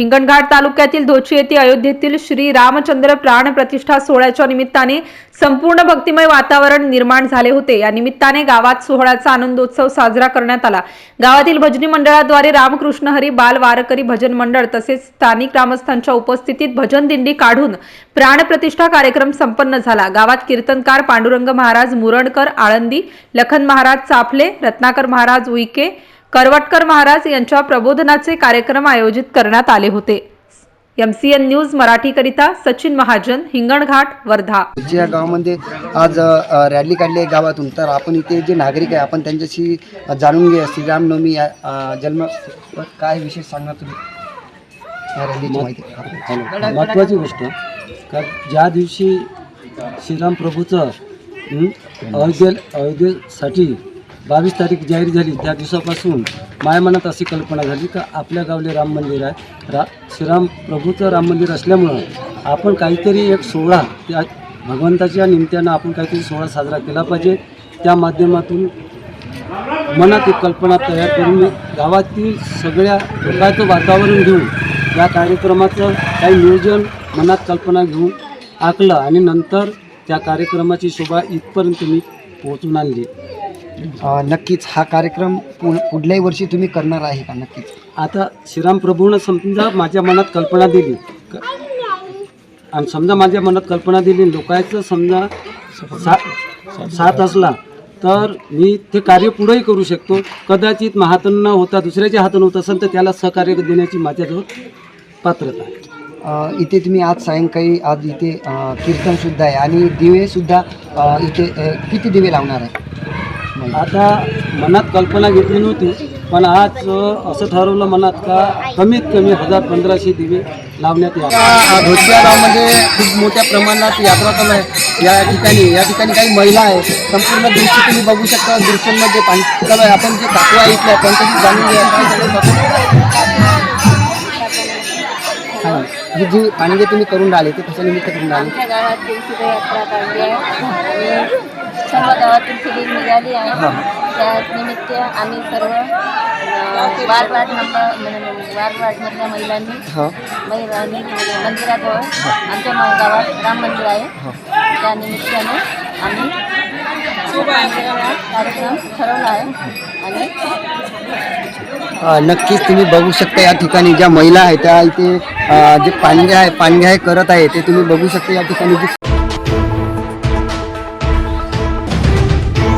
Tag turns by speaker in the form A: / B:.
A: हिंगणघाट तालुक्यातील धोची येथे अयोध्येतील श्री रामचंद्र प्राण प्रतिष्ठा सोहळ्याच्या निमित्ताने संपूर्ण भक्तिमय वातावरण निर्माण झाले होते. या निमित्ताने गावात सोहळ्याचा आनंदोत्सव साजरा करण्यात आला. गावातील भजनी मंडळाद्वारे रामकृष्ण हरी बाल वारकरी भजन मंडळ तसेच स्थानिक ग्रामस्थांच्या उपस्थितीत भजन दिंडी काढून प्राणप्रतिष्ठा कार्यक्रम संपन्न झाला. गावात कीर्तनकार पांडुरंग महाराज मुरणकर आळंदी लखन महाराज चाफले रत्नाकर महाराज उईके करवटकर महाराज यांच्या प्रबोधनाचे कार्यक्रम आयोजित करण्यात आले होते. एमसीएन न्यूज मराठीकरिता सचिन महाजन हिंगणघाट वर्धा.
B: जे या गावामध्ये आज रॅली काढली आहे गावातून तर आपण इथे जे नागरिक आहे आपण त्यांच्याशी जाणून घेऊया. श्रीरामनवमी या जन्म काय विशेष सांगणार तुम्ही? या रॅलीची माहिती.
C: महत्त्वाची गोष्ट का ज्या दिवशी श्रीराम प्रभूचं अयोध्ये अयोध्येसाठी बावीस तारीख जाहीर झाली. त्या दिवसापासून माझ्या मनात अशी कल्पना झाली का आपल्या गावले राम मंदिर आहे. रा श्रीराम प्रभूचं राम मंदिर असल्यामुळं आपण काहीतरी एक सोहळा त्या भगवंताच्या निमित्तानं आपण काहीतरी सोहळा साजरा केला पाहिजे. त्या माध्यमातून मनात एक कल्पना तयार करून गावातील सगळ्या लोकांचं वातावरण घेऊन या कार्यक्रमाचं काही नियोजन मनात कल्पना घेऊन आखलं आणि नंतर त्या कार्यक्रमाची शोभा इथपर्यंत मी पोहोचून आणली.
B: नक्कीच हा कार्यक्रम पु पुढल्याही वर्षी तुम्ही करणार आहे का? नक्कीच.
C: आता श्रीराम प्रभूनं समजा माझ्या मनात कल्पना दिली. क- आणि समजा माझ्या मनात कल्पना दिली लोकांचं समजा सा साथ असला तर मी ते कार्य पुढेही करू शकतो. कदाचित महातन न होता दुसऱ्याच्या हातून होत असेल तर त्याला सहकार्य देण्याची माझ्याजवळ पात्रता आहे.
B: अ, इथे तुम्ही आज सायंकाळी आज इथे अ, कीर्तनसुद्धा आहे. आणि दिवेसुद्धा अ, इथे अ, किती दिवे लावणार आहे?
C: आता मनात कल्पना घेतली नव्हती पण आज असं ठरवलं मनात का कमीत कमी हजार पंधराशे दिवे लावण्यात यावे.
B: धोतिया गावामध्ये खूप मोठ्या प्रमाणात यात्रा चालू आहे. या ठिकाणी या ठिकाणी काही महिला आहे संपूर्ण दृश्य तुम्ही बघू शकता दृश्यांमध्ये पाणी चालू आहे आपण जे काकू आहे इथल्या त्यांच्याशी जाणून घ्या. आहे जे पाणी तुम्ही करून राहिले ते कशा निमित्त करून राहिले
D: आमच्या गावात तुळशीची यात्रा काढली आहे आणि सर्व गावातून फिलिंग निघाली आहे. त्या निमित्त आम्ही सर्व अं, वार वार्ड नंबर म्हणजे वार वार्डमधल्या महिलांनी
B: हा.
D: महिलांनी मंदिराजवळ आमच्या गावात राम मंदिर आहे. त्या निमित्ताने आम्ही कार्यक्रम ठरवला आहे. आणि
B: नक्कीच तुम्ही बघू शकता या ठिकाणी ज्या महिला आहेत त्या इथे जे पानग्या आहे आहे करत आहे ते तुम्ही बघू शकता या ठिकाणी